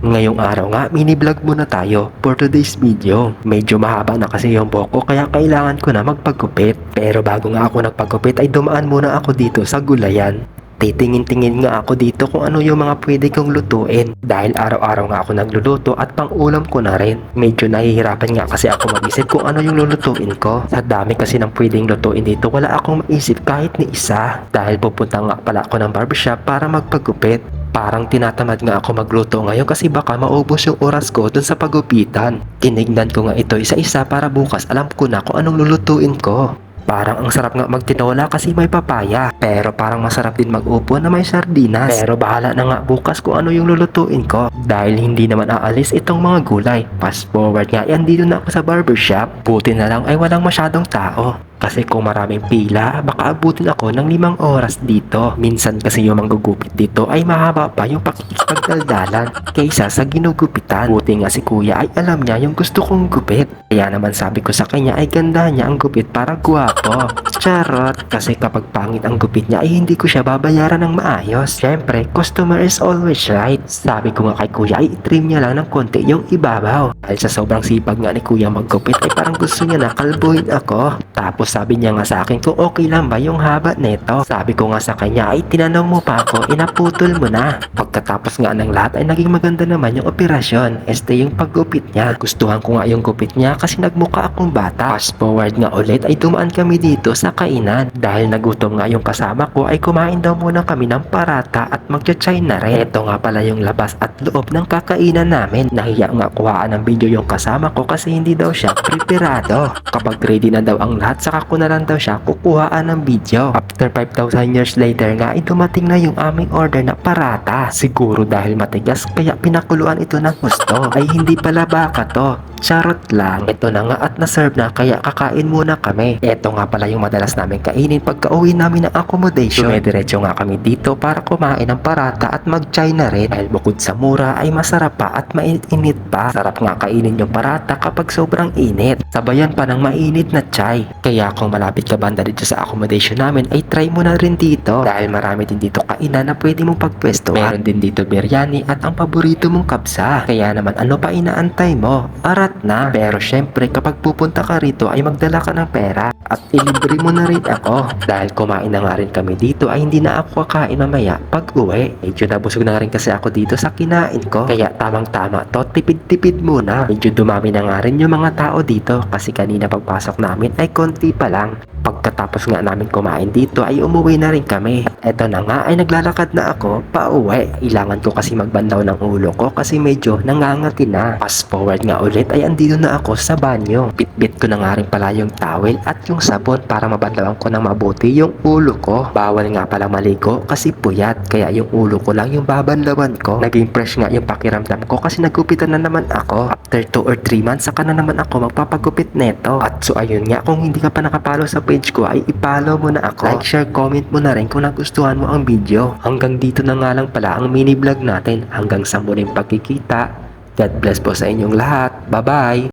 Ngayong araw nga, mini vlog muna tayo for today's video. Medyo mahaba na kasi yung buhok ko kaya kailangan ko na magpagupit. Pero bago nga ako nagpagupit ay dumaan muna ako dito sa gulayan. Titingin-tingin nga ako dito kung ano yung mga pwede kong lutuin. Dahil araw-araw nga ako nagluluto at pang ulam ko na rin. Medyo nahihirapan nga kasi ako mag-isip kung ano yung lulutuin ko. Sa dami kasi ng pwedeng lutuin dito, wala akong maisip kahit ni isa. Dahil pupunta nga pala ako ng barbershop para magpagupit. Parang tinatamad nga ako magluto ngayon kasi baka maubos yung oras ko dun sa pagupitan. Tinignan ko nga ito isa-isa para bukas alam ko na kung anong lulutuin ko. Parang ang sarap nga magtinola kasi may papaya. Pero parang masarap din mag-upo na may sardinas. Pero bahala na nga bukas kung ano yung lulutuin ko. Dahil hindi naman aalis itong mga gulay. Fast forward nga yan dito na ako sa barbershop. Buti na lang ay walang masyadong tao. Kasi kung maraming pila, baka abutin ako ng limang oras dito. Minsan kasi yung manggugupit dito ay mahaba pa yung pakikipagdaldalan kaysa sa ginugupitan. Buti nga si kuya ay alam niya yung gusto kong gupit. Kaya naman sabi ko sa kanya ay ganda niya ang gupit para guwapo. Charot! Kasi kapag pangit ang gupit niya ay hindi ko siya babayaran ng maayos. Siyempre, customer is always right. Sabi ko nga kay kuya ay trim niya lang ng konti yung ibabaw. Dahil sa sobrang sipag nga ni kuya maggupit ay parang gusto niya na kalbuhin ako. Tapos sabi niya nga sa akin kung okay lang ba yung haba nito. Sabi ko nga sa kanya ay tinanong mo pa ako, inaputol mo na. Pagkatapos nga ng lahat ay naging maganda naman yung operasyon. Este yung paggupit niya. Gustuhan ko nga yung gupit niya kasi nagmuka akong bata. Fast forward nga ulit ay dumaan kami dito sa kainan. Dahil nagutom nga yung kasama ko ay kumain daw muna kami ng parata at magcha-chay na rin. Ito nga pala yung labas at loob ng kakainan namin. Nahiya nga kuhaan ng video yung kasama ko kasi hindi daw siya preparado. Kapag ready na daw ang lahat saka ko na lang daw siya kukuhaan ng video. After 5,000 years later nga ay dumating na yung aming order na parata. Siguro dahil matigas kaya pinakuluan ito ng gusto. Ay hindi pala baka to. Charot lang. Ito na nga at na-serve na kaya kakain muna kami. Ito nga pala yung madalas namin kainin pagka uwi namin ng accommodation. Dumidiretso nga kami dito para kumain ng parata at mag-chai na rin. Dahil bukod sa mura ay masarap pa at mainit-init pa. Sarap nga kainin yung parata kapag sobrang init. Sabayan pa ng mainit na chai. Kaya kung malapit ka banda dito sa accommodation namin ay try mo na rin dito. Dahil marami din dito kainan na pwede mong pagpwesto. Meron din dito biryani at ang paborito mong kapsa. Kaya naman ano pa inaantay mo? Arat na. Pero syempre kapag pupunta ka rito ay magdala ka ng pera at ilibre mo na rin ako. Dahil kumain na nga rin kami dito ay hindi na ako kakain mamaya pag uwi. Medyo nabusog na rin kasi ako dito sa kinain ko. Kaya tamang tama to tipid-tipid muna. Medyo dumami na nga rin yung mga tao dito kasi kanina pagpasok namin ay konti pa lang. Pagkatapos nga namin kumain dito ay umuwi na rin kami. At eto na nga ay naglalakad na ako pa uwi. Ilangan ko kasi magbandaw ng ulo ko kasi medyo nangangati na. Fast forward nga ulit ay andito na ako sa banyo. Bitbit ko na nga rin pala yung towel at yung sabon para mabandawan ko ng mabuti yung ulo ko. Bawal nga pala maligo kasi puyat kaya yung ulo ko lang yung babandawan ko. Naging fresh nga yung pakiramdam ko kasi nagupitan na naman ako. After 2 or 3 months saka na naman ako magpapagupit neto. At so ayun nga kung hindi ka pa nakapalo sa page ko ay ipollow mo na ako. Like, share, comment mo na rin kung nagustuhan mo ang video. Hanggang dito na nga lang pala ang mini vlog natin. Hanggang sa muling pagkikita. God bless po sa inyong lahat. Bye-bye!